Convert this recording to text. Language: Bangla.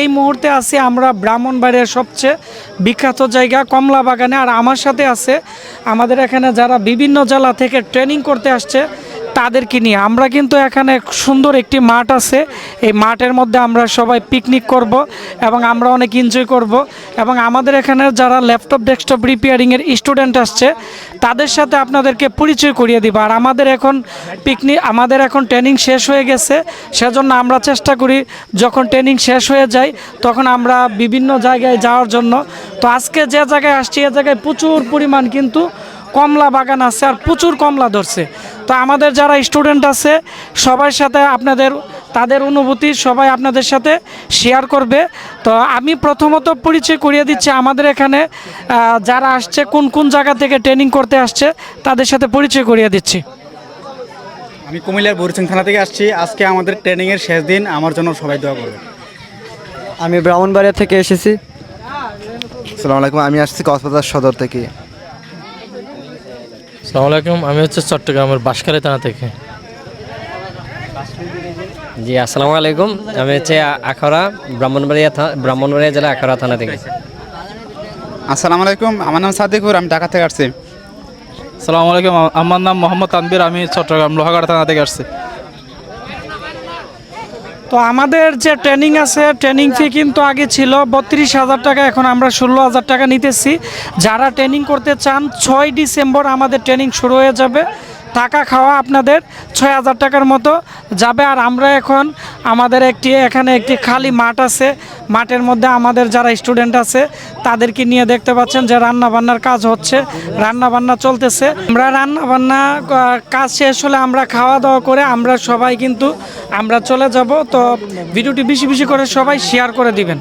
এই মুহূর্তে আছি আমরা ব্রাহ্মণবাড়িয়ার সবচেয়ে বিখ্যাত জায়গা কমলা বাগানে আর আমার সাথে আছে আমাদের এখানে যারা বিভিন্ন জেলা থেকে ট্রেনিং করতে আসছে তাদেরকে নিয়ে। আমরা কিন্তু এখানে সুন্দর একটি মাঠ আছে। এই মাঠের মধ্যে আমরা সবাই পিকনিক করব এবং আমরা অনেক এনজয় করব। এবং আমাদের এখানে যারা ল্যাপটপ ডেস্কটপ রিপেয়ারিংয়ের স্টুডেন্ট আসছে, তাদের সাথে আপনাদেরকে পরিচয় করিয়ে দিব। আর আমাদের এখন পিকনিক আমাদের এখন ট্রেনিং শেষ হয়ে গেছে। সেজন্য আমরা চেষ্টা করি যখন ট্রেনিং শেষ হয়ে যায়, তখন আমরা বিভিন্ন জায়গায় যাওয়ার জন্য। তো আজকে যে জায়গায় আসছি, এ জায়গায় প্রচুর পরিমাণ কিন্তু কমলা বাগান আছে আর প্রচুর কমলা ধরছে। তো আমাদের যারা স্টুডেন্ট আছে সবার সাথে আপনাদের তাদের অনুভূতি সবাই আপনাদের সাথে শেয়ার করবে। তো আমি প্রথমত পরিচয় করিয়ে দিচ্ছি আমাদের এখানে যারা আসছে কোন কোন জায়গা থেকে ট্রেনিং করতে আসছে তাদের সাথে পরিচয় করিয়ে দিচ্ছি। আমি কুমিল্লার বুরসিং থানা থেকে আসছি। আজকে আমাদের ট্রেনিংয়ের শেষ দিন আমার জন্য সবাই দোয়া করবে আমি ব্রাহ্মণবাড়িয়া থেকে এসেছি। আসসালামু আলাইকুম আমি আসছি কক্সবাজার সদর থেকে। সালামু আলাইকুম আমি হচ্ছে চট্টগ্রামের বাঁশখালী থানা থেকে। জি আসসালামু আলাইকুম আমি হচ্ছে আখড়া ব্রাহ্মণবাড়িয়া ব্রাহ্মণবাড়িয়া জেলা আখড়া থানা থেকে। আসসালামু আলাইকুম আমার নাম সাদিকুর আমি ঢাকা থেকে আসছি। আসসালামু আলাইকুম আমার নাম মোহাম্মদ তানবির আমি চট্টগ্রাম লোহাগাড়া থানা থেকে আসছি। তো আমাদের যে ট্রেনিং আছে ট্রেনিং ফি কিন্তু আগে ছিল বত্রিশ হাজার টাকা, এখন আমরা ষোলো হাজার টাকা নিতেছি। যারা ট্রেনিং করতে চান, ছয় ডিসেম্বর আমাদের ট্রেনিং শুরু হয়ে যাবে। টাকা খাওয়া আপনাদের ছয় হাজার টাকার মতো যাবে। আর আমরা এখন আমাদের একটি, এখানে একটি খালি মাঠ আছে। মাঠের মধ্যে আমাদের যারা স্টুডেন্ট আছে, তাদেরকে নিয়ে দেখতে পাচ্ছেন যে রান্না বান্নার কাজ হচ্ছে রান্না বান্না চলতেছে। আমরা রান্না বান্না কাজ শেষ হলে আমরা খাওয়া দাওয়া করে আমরা সবাই কিন্তু আমরা চলে যাব। তো ভিডিওটি বেশি বেশি করে সবাই শেয়ার করে দিবেন।